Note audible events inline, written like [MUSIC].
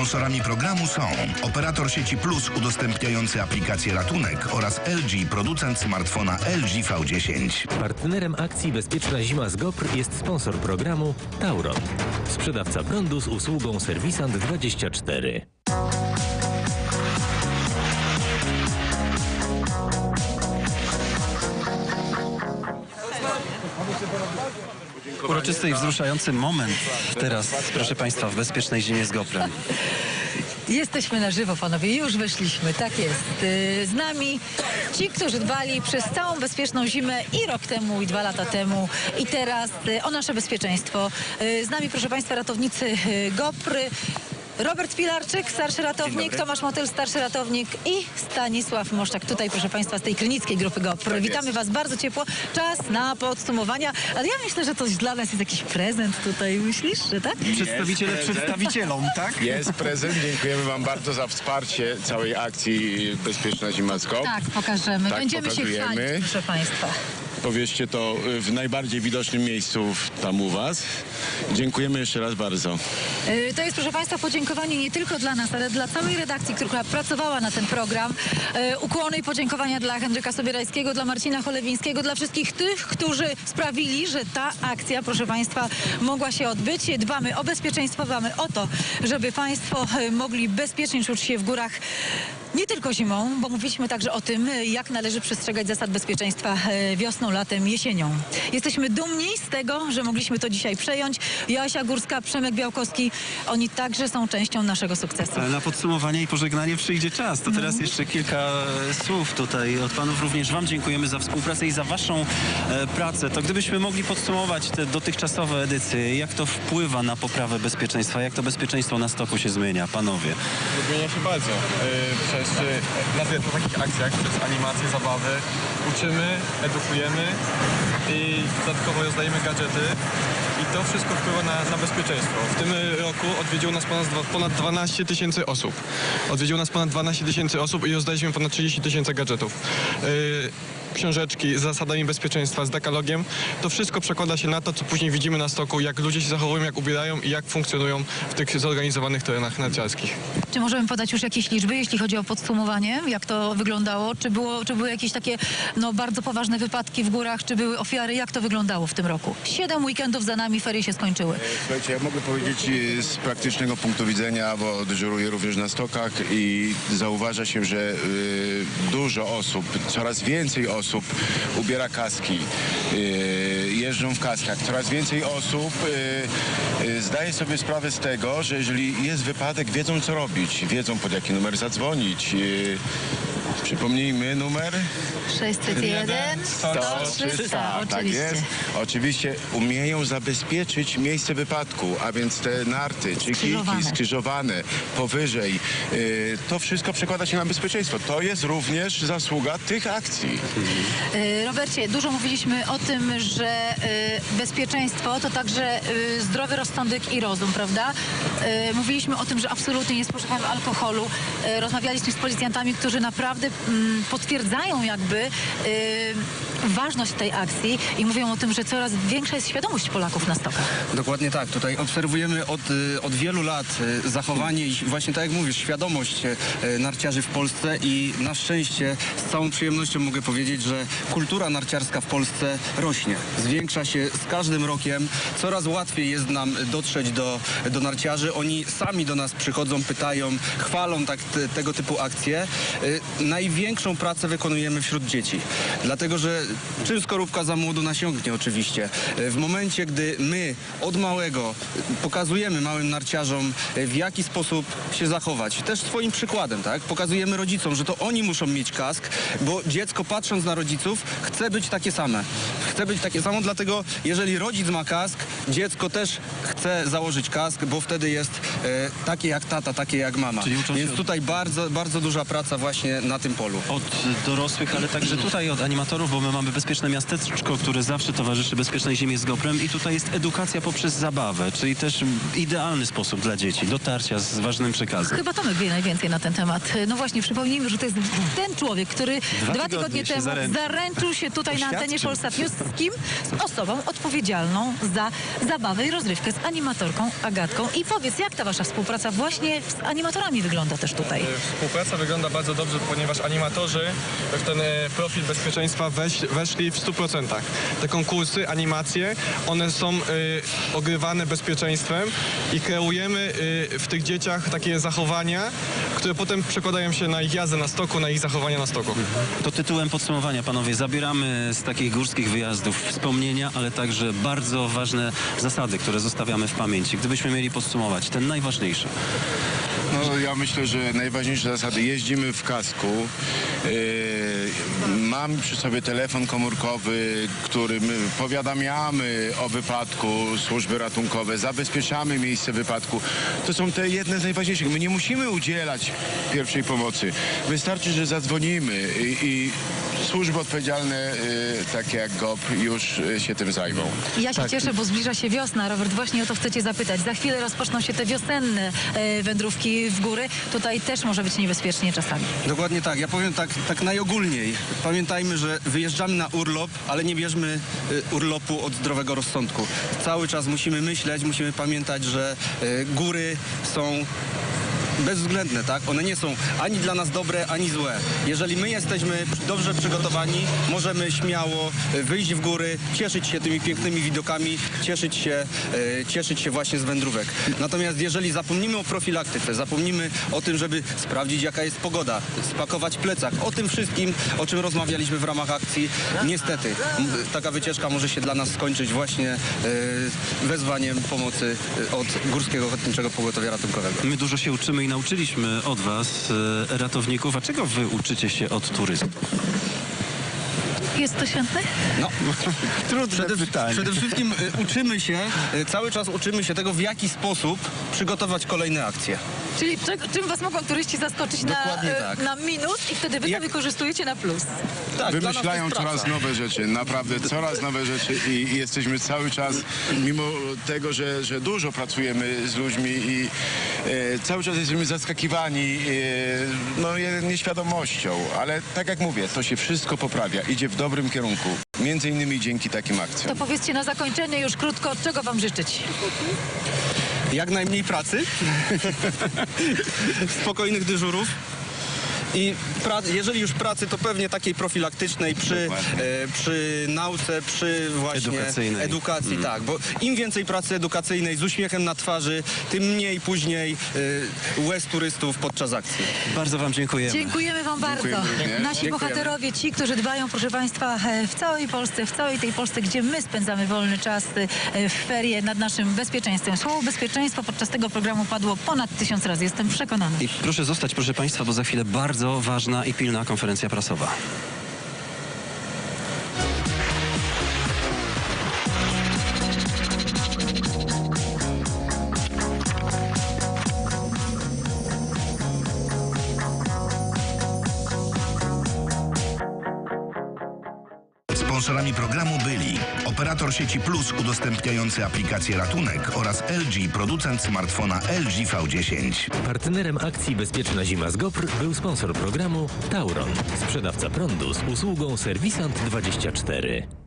Sponsorami programu są operator sieci Plus udostępniający aplikację Ratunek oraz LG, producent smartfona LG V10. Partnerem akcji Bezpieczna Zima z GOPR jest sponsor programu Tauron. Sprzedawca prądu z usługą Serwisant24. Uroczysty i wzruszający moment teraz, proszę Państwa, w bezpiecznej zimie z Goprem. Jesteśmy na żywo, panowie, już wyszliśmy, tak jest. Yy, Z nami ci, którzy dbali przez całą bezpieczną zimę i rok temu, i dwa lata temu, i teraz yy, o nasze bezpieczeństwo. Yy, Z nami, proszę państwa, ratownicy GOPRY. Robert Pilarczyk, starszy ratownik, Tomasz Motyl, starszy ratownik i Stanisław Moszczak, tutaj proszę Państwa z tej klinickiej grupy GOPR. Witamy Was bardzo ciepło. Czas na podsumowania, ale ja myślę, że to dla nas jest jakiś prezent tutaj, myślisz, że tak? Przedstawiciele przedstawicielom, tak? Jest prezent. Dziękujemy Wam bardzo za wsparcie całej akcji Bezpieczna Zima Skop. Tak, pokażemy. Tak, Będziemy się pokazujemy. chwalić, proszę Państwa. Powieście to y, w najbardziej widocznym miejscu tam u Was. Dziękujemy jeszcze raz bardzo. Y, To jest, proszę Państwa, podziękowanie nie tylko dla nas, ale dla całej redakcji, która pracowała na ten program. Y, Ukłony i podziękowania dla Henryka Sobierajskiego, dla Marcina Cholewińskiego, dla wszystkich tych, którzy sprawili, że ta akcja, proszę Państwa, mogła się odbyć. Dbamy o bezpieczeństwo, dbamy o to, żeby Państwo mogli bezpiecznie czuć się w górach. Nie tylko zimą, bo mówiliśmy także o tym, jak należy przestrzegać zasad bezpieczeństwa y, wiosną, latem, jesienią. Jesteśmy dumni z tego, że mogliśmy to dzisiaj przejąć. Joasia Górska, Przemek Białkowski, oni także są częścią naszego sukcesu. Ale na podsumowanie i pożegnanie przyjdzie czas. To teraz jeszcze kilka e, słów tutaj od panów. Również wam dziękujemy za współpracę i za waszą e, pracę. To gdybyśmy mogli podsumować te dotychczasowe edycje, jak to wpływa na poprawę bezpieczeństwa, jak to bezpieczeństwo na stoku się zmienia, panowie? Zmienia się bardzo. Yy, na po takich akcjach, przez animacje, zabawy uczymy, edukujemy i dodatkowo rozdajemy gadżety i to wszystko wpływa na, na bezpieczeństwo. W tym roku odwiedziło nas ponad, ponad 12 tysięcy osób. Odwiedziło nas ponad 12 tysięcy osób i rozdaliśmy ponad 30 tysięcy gadżetów. Yy, Książeczki z zasadami bezpieczeństwa, z dekalogiem. To wszystko przekłada się na to, co później widzimy na stoku, jak ludzie się zachowują, jak ubierają i jak funkcjonują w tych zorganizowanych terenach narciarskich. Czy możemy podać już jakieś liczby, jeśli chodzi o podsumowanie? Jak to wyglądało? Czy, było, czy były jakieś takie no, bardzo poważne wypadki w górach? Czy były ofiary? Jak to wyglądało w tym roku? Siedem weekendów za nami, ferie się skończyły. Słuchajcie, ja mogę powiedzieć y, z praktycznego punktu widzenia, bo dyżuruję również na stokach i zauważa się, że y, dużo osób, coraz więcej osób ubiera kaski, y, jeżdżą w kaskach. Coraz więcej osób y, y, zdaje sobie sprawę z tego, że jeżeli jest wypadek, wiedzą co robić, wiedzą pod jaki numer zadzwonić. Y, przypomnijmy numer 601, 100, 300, tak oczywiście. jest. Oczywiście umieją zabezpieczyć miejsce wypadku, a więc te narty czy Skrzyżowane. kijki skrzyżowane powyżej. y, to wszystko przekłada się na bezpieczeństwo. To jest również zasługa tych akcji. E, Robercie, dużo mówiliśmy o tym, że e, bezpieczeństwo to także e, zdrowy rozsądek i rozum, prawda? E, Mówiliśmy o tym, że absolutnie nie spożywamy alkoholu. E, Rozmawialiśmy z policjantami, którzy naprawdę mm, potwierdzają jakby e, ważność tej akcji i mówią o tym, że coraz większa jest świadomość Polaków na stokach. Dokładnie tak. Tutaj obserwujemy od, y, od wielu lat y, zachowanie i właśnie tak jak mówisz, świadomość y, narciarzy w Polsce i na szczęście z całą przyjemnością mogę powiedzieć, że kultura narciarska w Polsce rośnie. Zwiększa się z każdym rokiem. Coraz łatwiej jest nam dotrzeć do, do narciarzy. Oni sami do nas przychodzą, pytają, chwalą tak, te, tego typu akcje. Y, Największą pracę wykonujemy wśród dzieci. Dlatego, że czym skorupka za młodu nasiągnie oczywiście. W momencie, gdy my od małego pokazujemy małym narciarzom, y, w jaki sposób się zachować, też swoim przykładem, tak? Pokazujemy rodzicom, że to oni muszą mieć kask, bo dziecko patrząc na rodziców chce być takie same. Chce być takie samo, dlatego jeżeli rodzic ma kask, dziecko też chce założyć kask, bo wtedy jest e, takie jak tata, takie jak mama. Więc tutaj bardzo, bardzo duża praca właśnie nad tym polu. Od dorosłych, ale także tutaj od animatorów, bo my mamy bezpieczne miasteczko, które zawsze towarzyszy bezpiecznej zimie z Goprem i tutaj jest edukacja poprzez zabawę, czyli też idealny sposób dla dzieci, dotarcia z ważnym przekazem. Chyba Tomek wie najwięcej na ten temat. No właśnie, przypomnijmy, że to jest ten człowiek, który dwa, tygodnie tygodnie się temu zaręczył. zaręczył się tutaj na antenie. Polsat News z kim? Z osobą odpowiedzialną za zabawę i rozrywkę, z animatorką Agatką. I powiedz, jak ta wasza współpraca właśnie z animatorami wygląda też tutaj? Współpraca wygląda bardzo dobrze, ponieważ animatorzy w ten e, profil bezpieczeństwa weś, weszli w 100%. Te konkursy, animacje, one są e, ogrywane bezpieczeństwem i kreujemy e, w tych dzieciach takie zachowania, które potem przekładają się na ich jazdę na stoku, na ich zachowania na stoku. To tytułem podsumowania, panowie, zabieramy z takich górskich wyjazdów wspomnienia, ale także bardzo ważne zasady, które zostawiamy w pamięci. Gdybyśmy mieli podsumować, ten najważniejszy. No, ja myślę, że najważniejsze zasady. Jeździmy w kasku. Yy, mamy przy sobie telefon komórkowy, którym powiadamiamy o wypadku służby ratunkowe, zabezpieczamy miejsce wypadku. To są te jedne z najważniejszych. My nie musimy udzielać pierwszej pomocy. Wystarczy, że zadzwonimy i, i służby odpowiedzialne, yy, takie jak GOP, już yy, się tym zajmą. Ja się cieszę, bo zbliża się wiosna. Robert, właśnie o to chcecie zapytać. Za chwilę rozpoczną się te wiosenne e, wędrówki w góry. Tutaj też może być niebezpiecznie czasami. Dokładnie tak. Ja powiem tak, tak najogólniej. Pamiętajmy, że wyjeżdżamy na urlop, ale nie bierzmy y, urlopu od zdrowego rozsądku. Cały czas musimy myśleć, musimy pamiętać, że y, góry są bezwzględne, tak? One nie są ani dla nas dobre, ani złe. Jeżeli my jesteśmy dobrze przygotowani, możemy śmiało y, wyjść w góry, cieszyć się tymi pięknymi widokami, cieszyć się, y, cieszyć się właśnie z wędrówek. Natomiast jeżeli zapomnimy o profilaktyce, zapomnimy o tym, żeby sprawdzić jaka jest pogoda, spakować plecak, o tym wszystkim, o czym rozmawialiśmy w ramach akcji, niestety taka wycieczka może się dla nas skończyć właśnie y, wezwaniem pomocy od Górskiego Ochotniczego Pogotowia Ratunkowego. My dużo się uczymy i nauczyliśmy od was, e, ratowników. A czego wy uczycie się od turystów? Jest to świętne? No, [LAUGHS] przede, przede wszystkim y, uczymy się, y, cały czas uczymy się tego, w jaki sposób przygotować kolejne akcje. Czyli czym was mogą turyści zaskoczyć na, Dokładnie e, tak. na minus i wtedy wy Jak- to wykorzystujecie na plus. Tak, dla nas to Wymyślają jest coraz praca. nowe rzeczy, naprawdę coraz nowe rzeczy i, i jesteśmy cały czas, mimo tego, że, że dużo pracujemy z ludźmi i e, cały czas jesteśmy zaskakiwani e, no, je- nieświadomością, ale tak jak mówię, to się wszystko poprawia, idzie w dobrym kierunku, między innymi dzięki takim akcjom. To powiedzcie na zakończenie już krótko, czego wam życzyć? Jak najmniej pracy, [LAUGHS] spokojnych dyżurów. I pra, jeżeli już pracy, to pewnie takiej profilaktycznej przy, e, przy nauce, przy właśnie Edukacyjnej. edukacji, tak. Bo im więcej pracy edukacyjnej z uśmiechem na twarzy, tym mniej później e, łez turystów podczas akcji. Bardzo wam dziękujemy. Dziękujemy wam bardzo. Dziękujemy. Nasi Dziękujemy. bohaterowie, ci, którzy dbają, proszę państwa, e, w całej Polsce, w całej tej Polsce, gdzie my spędzamy wolny czas w ferie nad naszym bezpieczeństwem. Słowo bezpieczeństwo podczas tego programu padło ponad tysiąc razy, jestem przekonana. I proszę zostać, proszę państwa, bo za chwilę bardzo ważna i pilna konferencja prasowa. Sponsorami programu byli operator sieci Plus udostępniający aplikację Ratunek oraz LG, producent smartfona LG V10. Partnerem akcji Bezpieczna Zima z GOPR był sponsor programu Tauron, sprzedawca prądu z usługą Serwisant24.